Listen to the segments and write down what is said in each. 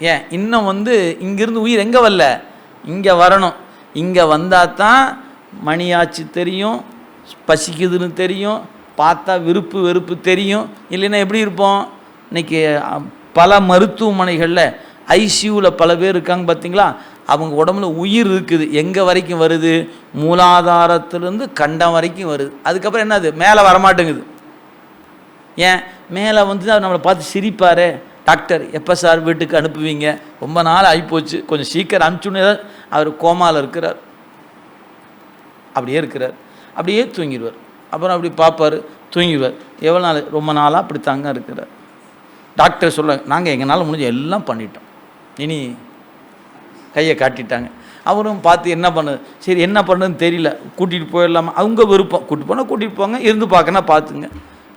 ஏன்? இன்னும் வந்து இங்கிருந்து உயிர் எங்கே வரல? இங்கே வரணும். இங்கே வந்தால் தான் மணியாச்சு தெரியும் பசிக்குதுன்னு தெரியும் பார்த்தா விருப்பு வெறுப்பு தெரியும். இல்லைன்னா எப்படி இருப்போம்? இன்னைக்கு பல மருத்துவமனைகளில் ஐசியூவில் பல பேர் இருக்காங்க பார்த்தீங்களா? அவங்க உடம்புல உயிர் இருக்குது. எங்கே வரைக்கும் வருது? மூலாதாரத்திலேருந்து கண்டம் வரைக்கும் வருது. அதுக்கப்புறம் என்னது? மேலே வரமாட்டேங்குது. ஏன்? மேலே வந்து அவர் நம்மளை பார்த்து சிரிப்பார். டாக்டர் எப்போ சார் வீட்டுக்கு அனுப்புவீங்க? ரொம்ப நாள் ஆகிப்போச்சு கொஞ்சம் சீக்கிரம் அனுப்பிச்சுன்னு அவர் கோமாவில் இருக்கிறார். அப்படியே இருக்கிறார். அப்படியே தூங்கிடுவார். அப்புறம் அப்படி பார்ப்பார் தூங்கிடுவார். எவ்வளோ நாள் ரொம்ப நாளாக அப்படி தாங்க இருக்கிறார். டாக்டர் சொல்ல நாங்கள் எங்களால் முடிஞ்ச எல்லாம் பண்ணிட்டோம். இனி கையை காட்டிட்டாங்க. அவரும் பார்த்து என்ன பண்ணுது? சரி என்ன பண்ணுன்னு தெரியல. கூட்டிகிட்டு போயிடலாமா? அவங்க விருப்பம். கூட்டிட்டு போனால் கூட்டிகிட்டு போங்க இருந்து பார்க்கனா பார்த்துங்க.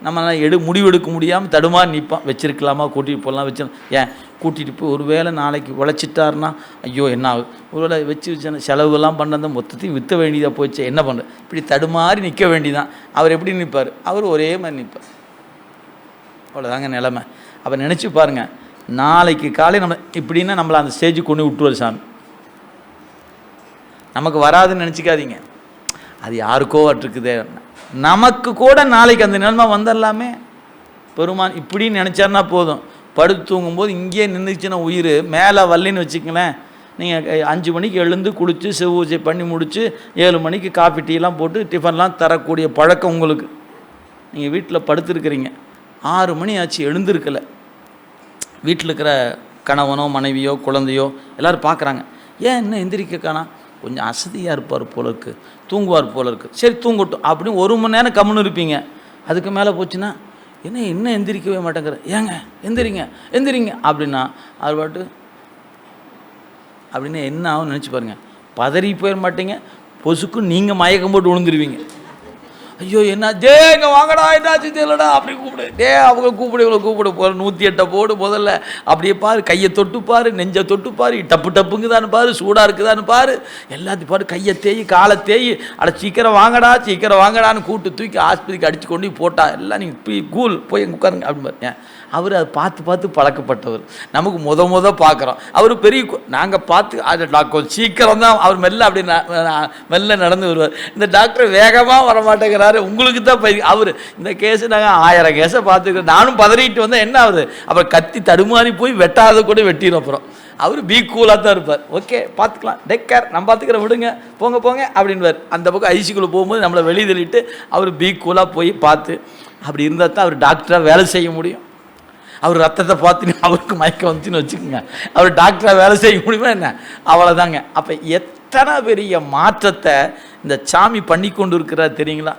நம்மளால் எடு முடிவெடுக்க முடியாமல் தடுமாறி நிற்பான் வச்சிருக்கலாமா? கூட்டிகிட்டு போகலாம் வச்சு ஏன்? கூட்டிகிட்டு போய் ஒருவேளை நாளைக்கு உழைச்சிட்டாருன்னா ஐயோ என்ன ஆகுது ஒருவேளை வச்சு வச்சு செலவுலாம் பண்ணதை மொத்தத்தையும் விற்ற வேண்டியதாக போச்சு. என்ன பண்ணு இப்படி தடுமாறி நிற்க வேண்டியதான் அவர் எப்படி நிற்பார் அவர் ஒரே மாதிரி நிற்பார் அவ்வளோதாங்க நிலமை. அப்போ நினச்சி பாருங்க. நாளைக்கு காலை நம்ம இப்படின்னா நம்மளை அந்த ஸ்டேஜுக்கு கொண்டு விட்டுருவார் சாமி. நமக்கு வராதுன்னு நினச்சிக்காதீங்க. அது யாருக்கோ இருக்குது நமக்கு கூட நாளைக்கு அந்த நிலைமை வந்துடலாமே பெருமான் இப்படின்னு நினச்சாருன்னா போதும். படுத்து தூங்கும்போது இங்கேயே நின்றுச்சுன்னா உயிர் மேலே வரலன்னு வச்சுக்கங்களேன். நீங்கள் அஞ்சு மணிக்கு எழுந்து குளித்து செவ்வூஜை பண்ணி முடித்து ஏழு மணிக்கு காஃபி டீலாம் போட்டு டிஃபன்லாம் தரக்கூடிய பழக்கம் உங்களுக்கு. நீங்கள் வீட்டில் படுத்துருக்கிறீங்க. ஆறு மணி ஆச்சு எழுந்திருக்கலை. வீட்டில் இருக்கிற கணவனோ மனைவியோ குழந்தையோ எல்லோரும் பார்க்குறாங்க. ஏன் இன்னும் எந்திரிக்க காணா கொஞ்சம் அசதியாக இருப்பார் போல இருக்குது தூங்குவார் போல இருக்கு சரி தூங்கட்டும். அப்படின்னு ஒரு மணி நேரம் கம்முன்னு இருப்பீங்க. அதுக்கு மேலே போச்சுன்னா என்ன இன்னும் எந்திரிக்கவே மாட்டேங்கிற ஏங்க எந்திரிங்க எந்திரிங்க. அப்படின்னா அவர் பாட்டு அப்படின்னு என்ன ஆகும் நினச்சி பாருங்க. பதறி போயிட மாட்டீங்க. பொசுக்கு நீங்கள் மயக்கம் போட்டு விழுந்துருவீங்க ஐயோ என்ன? ஜே இங்கே வாங்கடா என்னாச்சு தெரியலடா அப்படி கூப்பிடு. டே அவங்க கூப்பிடு இவ்வளோ கூப்பிடு போகிற நூற்றி எட்டை போடு முதல்ல. அப்படியே பாரு கையை தொட்டு பாரு நெஞ்சை தொட்டு பாரு டப்பு டப்புங்குதான்னு பாரு சூடாக இருக்குதான்னு பாரு. எல்லாத்தையும் பாரு கையை தேய் காலை தேய் அட சீக்கிரம் வாங்கடா சீக்கிரம் வாங்கடான்னு கூட்டு தூக்கி ஆஸ்பத்திரிக்கு அடித்து கொண்டு போட்டா. எல்லாம் நீங்கள் போய் கூல் போய் அங்க உட்காருங்க அப்படின்னு பாருங்க அவர் அதை பார்த்து பார்த்து பழக்கப்பட்டவர். நமக்கு முத முத பார்க்குறோம். அவர் பெரிய நாங்கள் பார்த்து அது டாக்டர் சீக்கிரம் தான் அவர் மெல்ல அப்படி மெல்ல நடந்து வருவார். இந்த டாக்டர் வேகமாக வர மாட்டேங்கிறார் உங்களுக்கு தான் பை அவர். இந்த கேஸு நாங்கள் ஆயிரம் கேஸை பார்த்துக்கிறோம். நானும் பதறிட்டு வந்தால் என்ன ஆகுது? அப்புறம் கத்தி தடுமாறி போய் வெட்டாத கூட வெட்டிடும் அப்புறம். அவர் பி கூலாக தான் இருப்பார். ஓகே பார்த்துக்கலாம். டேக் கேர் நான் பார்த்துக்கிற விடுங்க. போங்க போங்க அப்படின்வார் அந்த பக்கம் ஐசிக்குள்ளே போகும்போது நம்மளை வெளியே தள்ளிட்டு அவர் பி கூலாக போய் பார்த்து அப்படி இருந்தால் தான் அவர் டாக்டராக வேலை செய்ய முடியும். அவர் ரத்தத்தை பார்த்து அவருக்கு மயக்கம் வந்துச்சுன்னு வச்சுக்கோங்க. அவர் டாக்டராக வேலை செய்ய முடியுமா என்ன? அவ்வளோதாங்க அப்போ எத்தனை பெரிய மாற்றத்தை இந்த சாமி பண்ணி கொண்டு இருக்கிறார் தெரியுங்களா?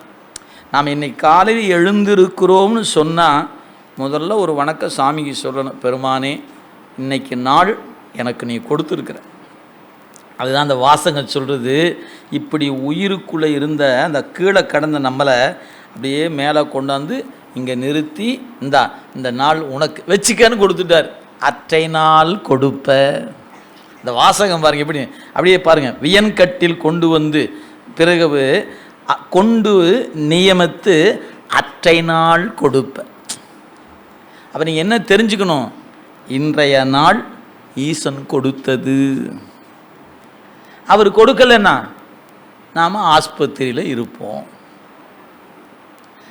நாம் இன்னைக்கு காலையில் எழுந்திருக்கிறோம்னு சொன்னால் முதல்ல ஒரு வணக்கம் சாமிக்கு சொல்லணும் பெருமானே இன்னைக்கு நாள் எனக்கு நீ கொடுத்துருக்குற. அதுதான் அந்த வாசகம் சொல்கிறது இப்படி உயிருக்குள்ளே இருந்த அந்த கீழே கடந்த நம்மளை அப்படியே மேலே கொண்டாந்து இங்கே நிறுத்தி இந்தா இந்த நாள் உனக்கு வச்சுக்கன்னு கொடுத்துட்டார். அற்றை நாள் கொடுப்ப. இந்த வாசகம் பாருங்க எப்படி? அப்படியே பாருங்கள் வியன்கட்டில் கொண்டு வந்து பிறகு கொண்டு நியமித்து அற்றை நாள் கொடுப்ப. அப்போ நீங்கள் என்ன தெரிஞ்சுக்கணும்? இன்றைய நாள் ஈசன் கொடுத்தது. அவர் கொடுக்கலன்னா நாம் ஆஸ்பத்திரியில் இருப்போம்.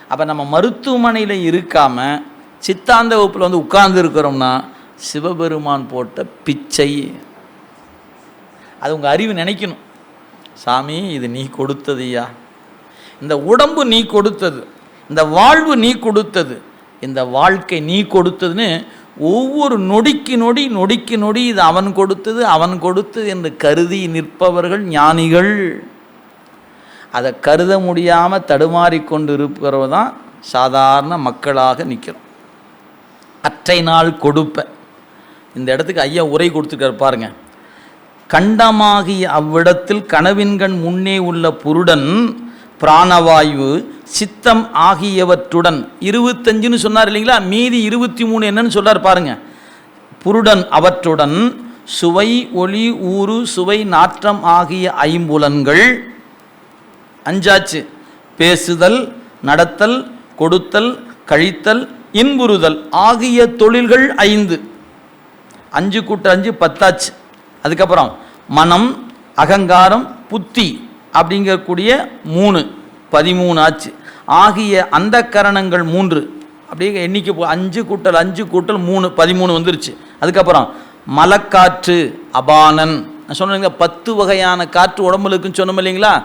அப்போ நம்ம மருத்துவமனையில் இருக்காமல் சித்தாந்த வகுப்பில் வந்து உட்கார்ந்து இருக்கிறோம்னா சிவபெருமான் போட்ட பிச்சை. அது உங்கள் அறிவு நினைக்கணும். சாமி இது நீ கொடுத்ததையா இந்த உடம்பு நீ கொடுத்தது இந்த வாழ்வு நீ கொடுத்தது இந்த வாழ்க்கை நீ கொடுத்ததுன்னு ஒவ்வொரு நொடிக்கு நொடி நொடிக்கு நொடி இது அவன் கொடுத்தது அவன் கொடுத்தது என்று கருதி நிற்பவர்கள் ஞானிகள். அதை கருத முடியாமல் தடுமாறிக்கொண்டு இருப்பவர்கள் தான் சாதாரண மக்களாக நிற்கிறோம் அற்றை நாள் கொடுப்பேன் இந்த இடத்துக்கு ஐயா உரை கொடுத்துருக்கார் பாருங்க. கண்டமாகிய அவ்விடத்தில் கனவின்கண் முன்னே உள்ள புருடன் பிராணவாயு சித்தம் ஆகியவற்றுடன் இருபத்தஞ்சுன்னு சொன்னார் இல்லைங்களா? மீதி இருபத்தி மூணு என்னன்னு சொல்றார் பாருங்க. புருடன் அவற்றுடன் சுவை ஒளி ஊறு சுவை நாற்றம் ஆகிய ஐம்புலன்கள் அஞ்சாச்சு. பேசுதல் நடத்தல் கொடுத்தல் கழித்தல் இன்புறுதல் ஆகிய தொழில்கள் ஐந்து. அஞ்சு கூட்ட அஞ்சு பத்தாச்சு. அதுக்கப்புறம் மனம் அகங்காரம் புத்தி. அப்படிங்கக்கூடிய மூணு பதிமூணு ஆச்சு. ஆகிய அந்த கரணங்கள் மூன்று. அப்படியே எண்ணிக்கை போ- அஞ்சு கூட்டல் அஞ்சு கூட்டல் மூணு பதிமூணு வந்துருச்சு. அதுக்கப்புறம் மலக்காற்று அபானன். நான் சொன்னேங்க பத்து வகையான காற்று உடம்புல இருக்குன்னு சொன்னோம் இல்லைங்களா?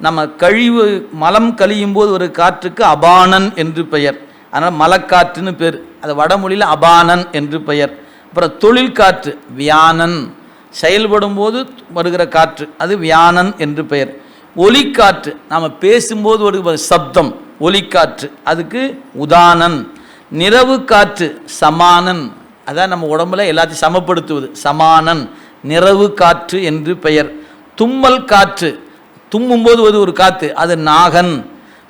நம்ம கழிவு மலம் கழியும் போது ஒரு காற்றுக்கு அபானன் என்று பெயர். அதனால் மலக்காற்றுன்னு பேர். அது வடமொழியில் அபானன் என்று பெயர். அப்புறம் தொழில் காற்று வியானன். செயல்படும் போது வருகிற காற்று அது வியானன் என்று பெயர். ஒலிக்காற்று நாம் பேசும்போது வருகிற சப்தம் ஒலிக்காற்று அதுக்கு உதானன். நிறவு காற்று சமானன். அதான் நம்ம உடம்புல எல்லாத்தையும் சமப்படுத்துவது சமானன். நிறவு காற்று என்று பெயர். தும்மல் காற்று தும்மும்போது வருவது ஒரு காற்று அது நாகன்.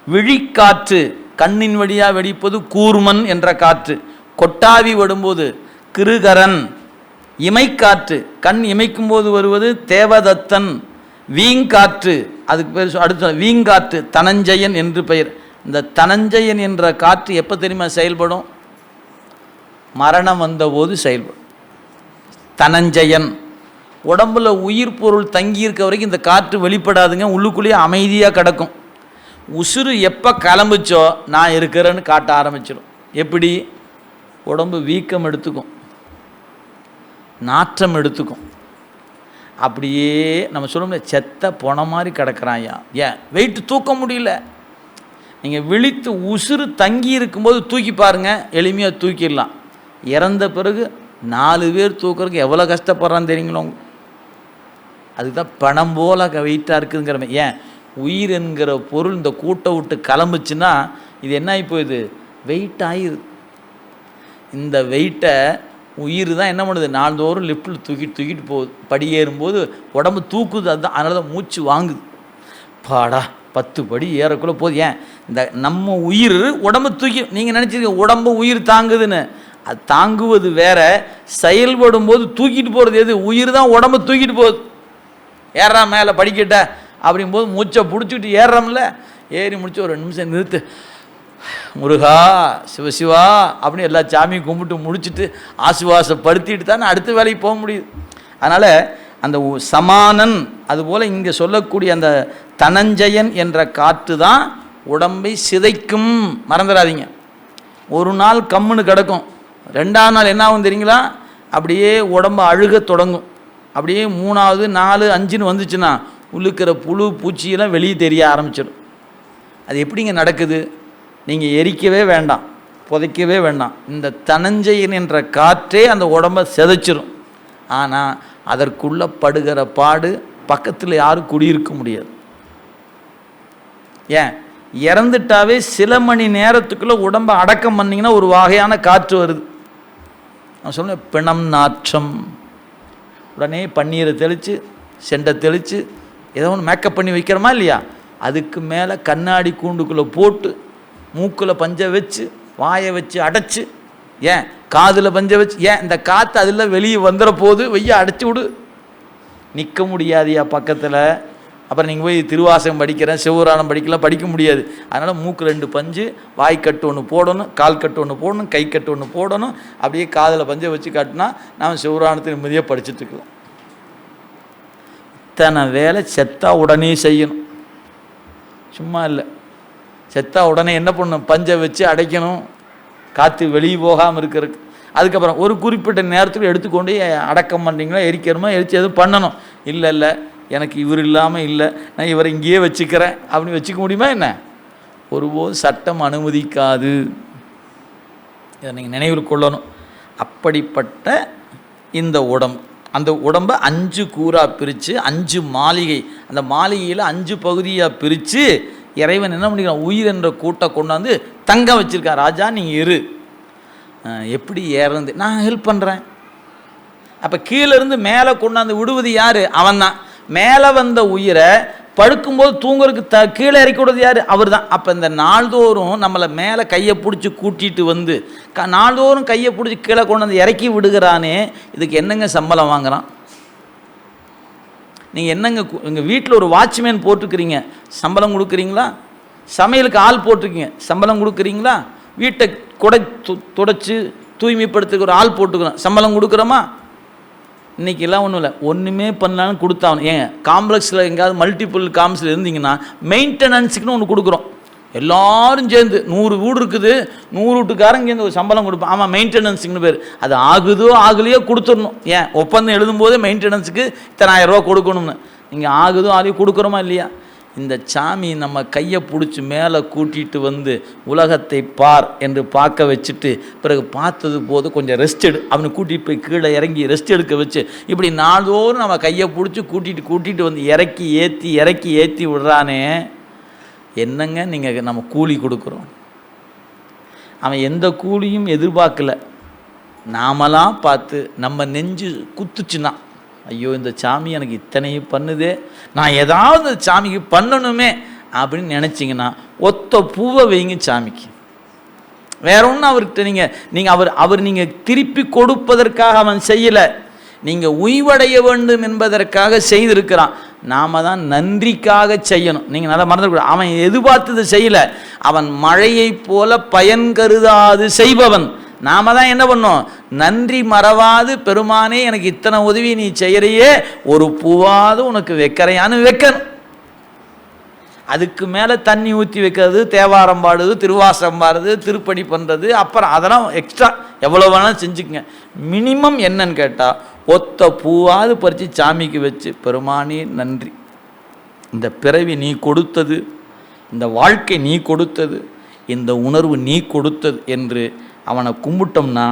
விழிக்காற்று கண்ணின் வழியாக வெடிப்பது கூர்மன் என்ற காற்று. கொட்டாவி விடும்போது கிருகரன். இமைக்காற்று. கண் இமைக்கும் போது வருவது தேவதத்தன். வீங்காற்று அதுக்கு பேர் அடுத்து அடுத்த வீங்காற்று தனஞ்சயன் என்று பெயர். இந்த தனஞ்சயன் என்ற காற்று எப்போ தெரியுமா செயல்படும்? மரணம் வந்தபோது செயல்படும் தனஞ்சயன். உடம்புல உயிர் பொருள் தங்கி இருக்க வரைக்கும் இந்த காற்று வெளிப்படாதுங்க. உள்ளுக்குள்ளேயே அமைதியாக கிடக்கும். உசுறு எப்போ கிளம்புச்சோ நான் இருக்கிறேன்னு காட்ட ஆரம்பிச்சிடும் எப்படி? உடம்பு வீக்கம் எடுத்துக்கும். நாற்றம் எடுத்துக்கும். அப்படியே நம்ம சொல்ல செத்த போன மாதிரி கிடக்குறான் ஐயா ஏன்? வெயிட் தூக்க முடியல. நீங்கள் விழித்து உசுறு தங்கி இருக்கும்போது தூக்கி பாருங்கள் எளிமையாக தூக்கிடலாம். இறந்த பிறகு நாலு பேர் தூக்குறதுக்கு எவ்வளோ கஷ்டப்படுறான்னு தெரியுங்களோ அதுதான் பணம் போல வெயிட்டாக இருக்குங்கிற ஏன்? உயிர் என்கிற பொருள் இந்த கூட்டை விட்டு கிளம்புச்சுன்னா இது என்ன ஆகி போயிடுது? வெயிட் ஆயிடுது இந்த வெயிட்டை உயிர் தான் என்ன பண்ணுது? நாள்தோறும் லிஃப்ட்டில் தூக்கிட்டு தூக்கிட்டு போகுது படி ஏறும்போது உடம்பு தூக்குது. அதுதான். அதனால தான் மூச்சு வாங்குது. பாடா பத்து படி ஏறக்குள்ள போகுது ஏன்? இந்த நம்ம உயிர் உடம்பு தூக்கி நீங்கள் நினச்சிருக்க உடம்பு உயிர் தாங்குதுன்னு. அது தாங்குவது வேற. செயல்படும் போது தூக்கிட்டு போகிறது எது? உயிர் தான் உடம்பு தூக்கிட்டு போகுது. ஏறா மேலே படிக்கட்ட. அப்படிங்கும்போது மூச்சை பிடிச்சிக்கிட்டு ஏறுறோம்ல. ஏறி முடிச்சு ஒரு ரெண்டு நிமிஷம் நிறுத்து. முருகா சிவசிவா அப்படின்னு எல்லா சாமியும் கும்பிட்டு முடிச்சுட்டு ஆசுவாசப்படுத்திட்டு தானே அடுத்த வேலைக்கு போக முடியுது. அதனால் அந்த சமானன் அதுபோல் இங்கே சொல்லக்கூடிய அந்த தனஞ்சயன் என்ற காற்று தான் உடம்பை சிதைக்கும். மறந்துடாதீங்க. ஒரு நாள் கம்முன்னு கிடக்கும். ரெண்டாவது நாள் என்ன ஆகும் தெரியுங்களா? அப்படியே உடம்பு அழுக தொடங்கும். அப்படியே மூணாவது நாலு அஞ்சுன்னு வந்துச்சுன்னா உள்ளுக்கிற புழு பூச்சியெல்லாம் வெளியே தெரிய ஆரம்பிச்சிடும். அது எப்படிங்க நடக்குது? நீங்கள் எரிக்கவே வேண்டாம் புதைக்கவே வேண்டாம். இந்த தனஞ்செயின் என்ற காற்றே அந்த உடம்பை செதைச்சிரும். ஆனால் அதற்குள்ள படுகிற பாடு பக்கத்தில் யாரும் குடியிருக்க முடியாது. ஏன்? இறந்துட்டாவே சில மணி நேரத்துக்குள்ளே உடம்பை அடக்கம் பண்ணிங்கன்னா ஒரு வகையான காற்று வருது. நான் சொன்னேன் பிணம் நாற்றம். உடனே பன்னீரை தெளித்து செண்டை தெளித்து ஏதோ ஒன்று மேக்கப் பண்ணி வைக்கிறோமா இல்லையா? அதுக்கு மேலே கண்ணாடி கூண்டுக்குள்ளே போட்டு மூக்கில் பஞ்சை வச்சு வாயை வச்சு அடைச்சு ஏன்? காதில் பஞ்சை வச்சு ஏன்? இந்த காற்று அதில் வெளியே வந்துட போது வெய்ய அடைச்சி விடு. நிற்க முடியாதியா பக்கத்தில்? அப்புறம் நீங்கள் போய் திருவாசகம் படிக்கிறேன் சிவபுராணம் படிக்கலாம் படிக்க முடியாது. அதனால் மூக்கு ரெண்டு பஞ்சு வாய் கட்டு ஒன்று போடணும் கால் கட்டு ஒன்று போடணும் கை கட்டு ஒன்று போடணும். அப்படியே காதில் பஞ்சை வச்சு கட்டினா நாம் சிவராணத்தை நிம்மதியாக படிச்சுட்டுருக்கலாம் இத்தனை வேலை செத்தா உடனே செய்யணும். சும்மா இல்லை. செத்தா உடனே என்ன பண்ணணும் பஞ்சை வச்சு அடைக்கணும். காற்று வெளியே போகாமல் இருக்கிறதுக்கு. அதுக்கப்புறம் ஒரு குறிப்பிட்ட நேரத்துக்கு எடுத்துக்கொண்டு அடக்கம் பண்ணுறீங்களா எரிக்கணுமா? எரிச்சு எதுவும் பண்ணணும். இல்லை இல்லை. எனக்கு இவர் இல்லாமல் இல்லை. நான் இவரை இங்கேயே வச்சுக்கிறேன். அப்படின்னு வச்சுக்க முடியுமா என்ன? ஒருபோதும் சட்டம் அனுமதிக்காது. இதை நீங்கள் நினைவில் கொள்ளணும். அப்படிப்பட்ட இந்த உடம்பு அந்த உடம்பை அஞ்சு கூறாக பிரித்து அஞ்சு மாளிகை அந்த மாளிகையில் அஞ்சு பகுதியாக பிரித்து இறைவன் என்ன பண்ணிக்கிறான்? உயிர் என்ற கூட்டை கொண்டாந்து தங்க வச்சுருக்கா. ராஜா நீங்கள் இரு. எப்படி ஏறது நான் ஹெல்ப் பண்ணுறேன் அப்போ கீழேருந்து மேலே கொண்டாந்து விடுவது யார்? அவன்தான். மேலே வந்த உயிரை படுக்கும்போது தூங்குறதுக்கு த கீழே இறக்கி விடுறது யார்? அவர் தான் அப்போ இந்த நாள்தோறும் நம்மளை மேலே கையை பிடிச்சி கூட்டிகிட்டு வந்து க நாள்தோறும் கையை பிடிச்சி கீழே கொண்டு வந்து இறக்கி விடுகிறானே இதுக்கு என்னங்க சம்பளம் வாங்குகிறான் நீங்கள் என்னங்க எங்கள் வீட்டில் ஒரு வாட்ச்மேன் போட்டிருக்கிறீங்க சம்பளம் கொடுக்குறீங்களா? சமையலுக்கு ஆள் போட்டிருக்கீங்க சம்பளம் கொடுக்குறீங்களா? வீட்டை குடை துடைச்சி தூய்மைப்படுத்துக்கு ஒரு ஆள் போட்டுக்கிறோம் சம்பளம் கொடுக்குறோமா? இன்றைக்கெல்லாம் ஒன்றும் இல்லை. ஒன்றுமே பண்ணலான்னு கொடுத்தாங்க ஏங்க காம்ப்ளெக்ஸில் எங்கேயாவது மல்டிபிள் காம்ஸில் இருந்தீங்கன்னா மெயின்டெனன்ஸுக்குன்னு ஒன்று கொடுக்குறோம். எல்லாரும் சேர்ந்து நூறு வீடு இருக்குது நூறு வீட்டுக்காரங்க சேர்ந்து ஒரு சம்பளம் கொடுப்போம் ஆமாம் மெயின்டெனன்ஸுக்குன்னு பேர். அது ஆகுதோ ஆகலையோ கொடுத்துடணும். ஏன்? ஒப்பந்தம் எழுதும்போதே மெயின்டெனன்ஸுக்கு இத்தனாயிரரூவா கொடுக்கணும்னு. நீங்கள் ஆகுதோ ஆகலையோ கொடுக்குறோமா இல்லையா? இந்த சாமி நம்ம கையை பிடிச்சி மேலே கூட்டிகிட்டு வந்து உலகத்தை பார் என்று பார்க்க வச்சுட்டு பிறகு பார்த்தது போது கொஞ்சம் ரெஸ்ட் எடு. அவனை கூட்டிகிட்டு போய் கீழே இறங்கி ரெஸ்ட் எடுக்க வச்சு இப்படி நாள்தோறும் நம்ம கையை பிடிச்சி கூட்டிகிட்டு கூட்டிகிட்டு வந்து இறக்கி ஏற்றி இறக்கி ஏற்றி விடுறானே. என்னங்க நீங்கள் நம்ம கூலி கொடுக்குறோம்? அவன் எந்த கூலியும் எதிர்பார்க்கல. நாமலாம் பார்த்து நம்ம நெஞ்சு குத்துச்சுன்னா ஐயோ இந்த சாமி எனக்கு இத்தனையும் பண்ணுதே நான் ஏதாவது சாமிக்கு பண்ணணுமே அப்படின்னு நினச்சிங்கன்னா ஒத்த பூவை வைங்க சாமிக்கு. வேற ஒன்றும் அவர்கிட்ட நீங்கள் நீங்கள் அவர் அவர் நீங்கள் திருப்பி கொடுப்பதற்காக அவன் செய்யலை. நீங்கள் உய்வடைய வேண்டும் என்பதற்காக செய்திருக்கிறான். நாம தான் நன்றிக்காக செய்யணும். நீங்கள் நல்லா மறந்துடக்கூடாது அவன் எதிர்பார்த்தது செய்யலை? அவன் மழையைப் போல பயன் கருதாது செய்பவன். நாம தான் என்ன பண்ணோம்? நன்றி மறவாது பெருமானே எனக்கு இத்தனை உதவி நீ செய்கிறையே ஒரு பூவாவது உனக்கு வைக்கிறையான்னு வைக்கணும். அதுக்கு மேலே தண்ணி ஊற்றி வைக்கிறது தேவாரம் பாடுது திருவாசம் பாடுறது திருப்பணி பண்ணுறது அப்புறம் அதெல்லாம் எக்ஸ்ட்ரா எவ்வளோ வேணாலும் செஞ்சுக்கங்க. மினிமம் என்னன்னு கேட்டால் ஒத்த பூவாவது பறித்து சாமிக்கு வச்சு பெருமானே நன்றி. இந்த பிறவி நீ கொடுத்தது இந்த வாழ்க்கை நீ கொடுத்தது இந்த உணர்வு நீ கொடுத்தது என்று அவனை கும்பிட்டோம்னா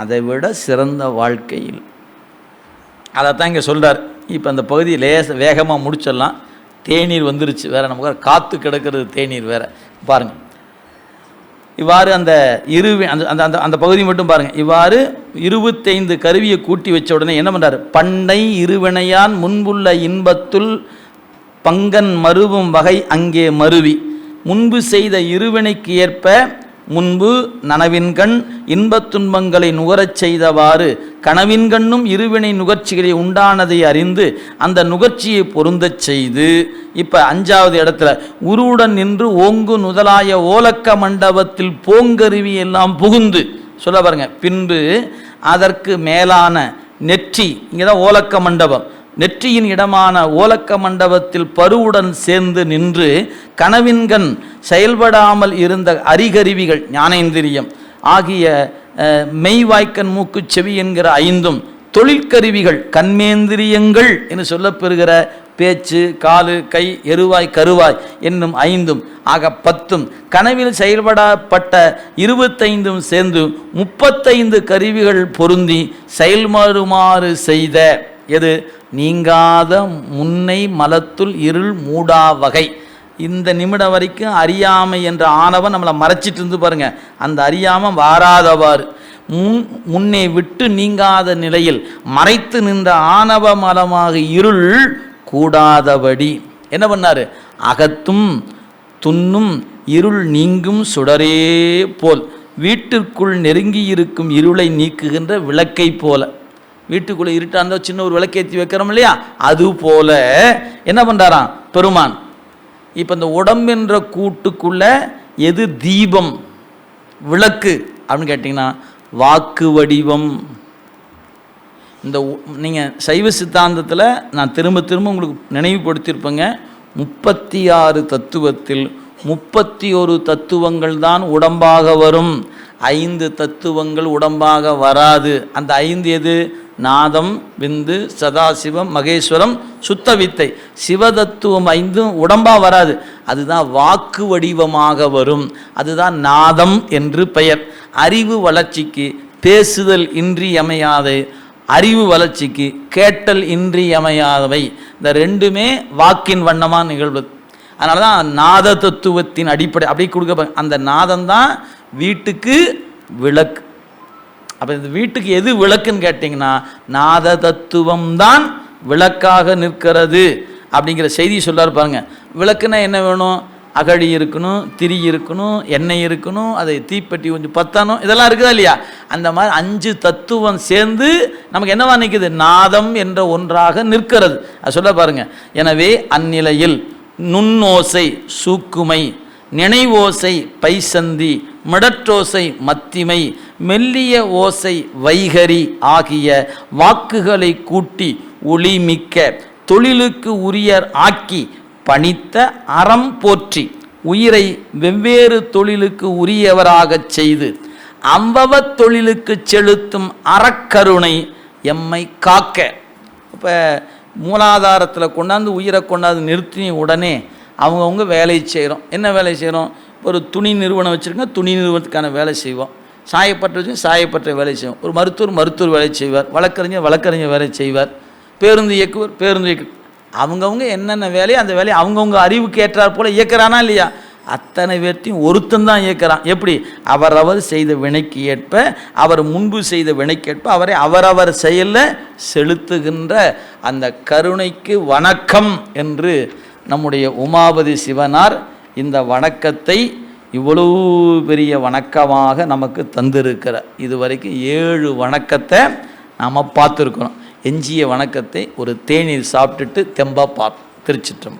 அதை விட சிறந்த வாழ்க்கையில். அதைத்தான் இங்கே சொல்கிறார் இப்போ அந்த பகுதி லேச வேகமாக முடிச்சிடலாம். தேநீர் வந்துருச்சு. வேறு நமக்கு காற்று கிடக்கிறது தேநீர் வேற. பாருங்கள் இவ்வாறு அந்த இரு அந்த அந்த அந்த அந்த பகுதி மட்டும் பாருங்கள் இவ்வாறு இருபத்தைந்து கருவியை கூட்டி வச்ச உடனே என்ன பண்ணுறார் பண்ணை இருவினையான் முன்புள்ள இன்பத்துள் பங்கன் மருவும் வகை அங்கே மருவி. முன்பு செய்த இருவினைக்கு ஏற்ப முன்பு நனவின்கண் இன்பத் துன்பங்களை நுகரச் செய்தவாறு கனவின்கண்ணும் இருவினை நுகர்ச்சிகளை உண்டானதை அறிந்து அந்த நுகர்ச்சியை பொருந்தச் செய்து இப்போ அஞ்சாவது இடத்துல உருவுடன் நின்று ஓங்கு நுதலாய ஓலக்க மண்டபத்தில் போங்கருவி எல்லாம் புகுந்து சொல்ல பாருங்க பின்பு அதற்கு மேலான நெற்றி இங்கே தான் ஓலக்க மண்டபம் நெற்றியின் இடமான ஓலக்க மண்டபத்தில் பருவுடன் சேர்ந்து நின்று கனவின்கண் செயல்படாமல் இருந்த அரிகருவிகள் ஞானேந்திரியம் ஆகிய மெய்வாய்க்கண் மூக்கு செவி என்கிற ஐந்தும் தொழிற்கருவிகள் கண்மேந்திரியங்கள் என்று சொல்லப்பெறுகிற பேச்சு காலு கை எருவாய் கருவாய் என்னும் ஐந்தும் ஆக பத்தும். கனவில் செயல்படப்பட்ட இருபத்தைந்தும் சேர்ந்து முப்பத்தைந்து கருவிகள் பொருந்தி செயல்மாறுமாறு செய்த எது? நீங்காத முன்னை மலத்துள் இருள் மூடா வகை. இந்த நிமிடம் வரைக்கும் அறியாமை என்ற ஆணவம் நம்மளை மறைச்சிட்டு இருந்து பாருங்க. அந்த அறியாமை வாராதவாறு. முன் முன்னே விட்டு நீங்காத நிலையில் மறைத்து நின்ற ஆணவ மலமாக இருள் கூடாதபடி. என்ன பண்ணாரு? அகத்தும் துன்னும் இருள் நீங்கும் சுடரே போல். வீட்டிற்குள் நெருங்கி இருக்கும் இருளை நீக்குகின்ற விளக்கை போல. வீட்டுக்குள்ளே இருட்டாக இருந்தால் சின்ன ஒரு விளக்கேற்றி வைக்கிறோம் இல்லையா? அது போல. என்ன பண்ணுறாராம் பெருமான். இப்போ இந்த உடம்பென்ற கூட்டுக்குள்ளே எது தீபம்? விளக்கு. அப்படின்னு கேட்டிங்கன்னா வாக்கு வடிவம். இந்த நீங்கள் சைவ சித்தாந்தத்தில் நான் திரும்ப திரும்ப உங்களுக்கு நினைவுபடுத்தியிருப்பேங்க. முப்பத்தி ஆறு தத்துவத்தில் முப்பத்தி ஒரு தத்துவங்கள் தான் உடம்பாக வரும். ஐந்து தத்துவங்கள் உடம்பாக வராது. அந்த ஐந்து எது? நாதம் விந்து சதாசிவம் மகேஸ்வரம் சுத்த வித்தை. சிவதத்துவம் ஐந்தும் உடம்பா வராது. அதுதான் வாக்கு வடிவமாக வரும். அதுதான் நாதம் என்று பெயர். அறிவு வளர்ச்சிக்கு பேசுதல் இன்றியமையாது. அறிவு வளர்ச்சிக்கு கேட்டல் இன்றியமையாதவை. இந்த ரெண்டுமே வாக்கின் வண்ணமாக நிகழ்வது. அதனால தான் நாத தத்துவத்தின் அடிப்படை. அப்படி கொடுக்க அந்த நாதம் தான் வீட்டுக்கு விளக்கு. அப்போ இந்த வீட்டுக்கு எது விளக்குன்னு கேட்டிங்கன்னா நாத தத்துவம் தான் விளக்காக நிற்கிறது. அப்படிங்கிற செய்தி சொல்லாரு பாருங்க. விளக்குன்னா என்ன வேணும்? அகழி இருக்கணும் திரி இருக்கணும் எண்ணெய் இருக்கணும் அதை தீப்பெட்டி கொஞ்சம் பத்தணும் இதெல்லாம் இருக்குதா இல்லையா? அந்த மாதிரி அஞ்சு தத்துவம் சேர்ந்து நமக்கு என்னவா நிற்குது நாதம் என்ற ஒன்றாக நிற்கிறது. அது சொல்ல பாருங்க. எனவே அந்நிலையில் நுண்ணோசை சூக்குமை நினைவோசை பைசந்தி மிடற்றோசை மத்திமை மெல்லிய ஓசை வைகரி ஆகிய வாக்குகளை கூட்டி ஒளிமிக்க தொழிலுக்கு உரியர் ஆக்கி பணித்த அறம் போற்றி உயிரை வெவ்வேறு தொழிலுக்கு உரியவராகச் செய்து அவ்வவ தொழிலுக்கு செலுத்தும் அறக்கருணை எம்மை காக்க. இப்போ மூலாதாரத்தில் கொண்டாந்து உயிரை கொண்டாந்து நிறுத்தின உடனே அவங்கவுங்க வேலையை செய்கிறோம் என்ன வேலை செய்கிறோம் ஒரு துணி நிறுவனம் வச்சுருக்கோம் துணி நிறுவனத்துக்கான வேலை செய்வோம். சாயப்பட்ட வச்சு சாயப்பட்ட வேலை செய்வோம். ஒரு மருத்துவர் மருத்துவர் வேலை செய்வார். வழக்கறிஞர் வழக்கறிஞர் வேலை செய்வார். பேருந்து இயக்குவர் பேருந்து இயக்கு அவங்கவுங்க என்னென்ன வேலையோ அந்த வேலையை அவங்கவுங்க அறிவுக்கு ஏற்றார் போல் இயக்கிறானா இல்லையா? அத்தனை பேர்த்தையும் ஒருத்தன் தான் இயக்கிறான். எப்படி? அவரவர் செய்த வினைக்கு ஏற்ப அவர் முன்பு செய்த வினைக்கேற்ப அவரை அவரவர் செயலில் செலுத்துகின்ற அந்த கருணைக்கு வணக்கம் என்று நம்முடைய உமாபதி சிவனார் இந்த வணக்கத்தை இவ்வளவு பெரிய வணக்கமாக நமக்கு தந்திருக்கிற இது வரைக்கும் ஏழு வணக்கத்தை நாம் பார்த்துருக்கணும். எஞ்சிய வணக்கத்தை ஒரு தேநீர் சாப்பிட்டுட்டு தெம்பாக பார்ப்போம் திருச்சிட்டம்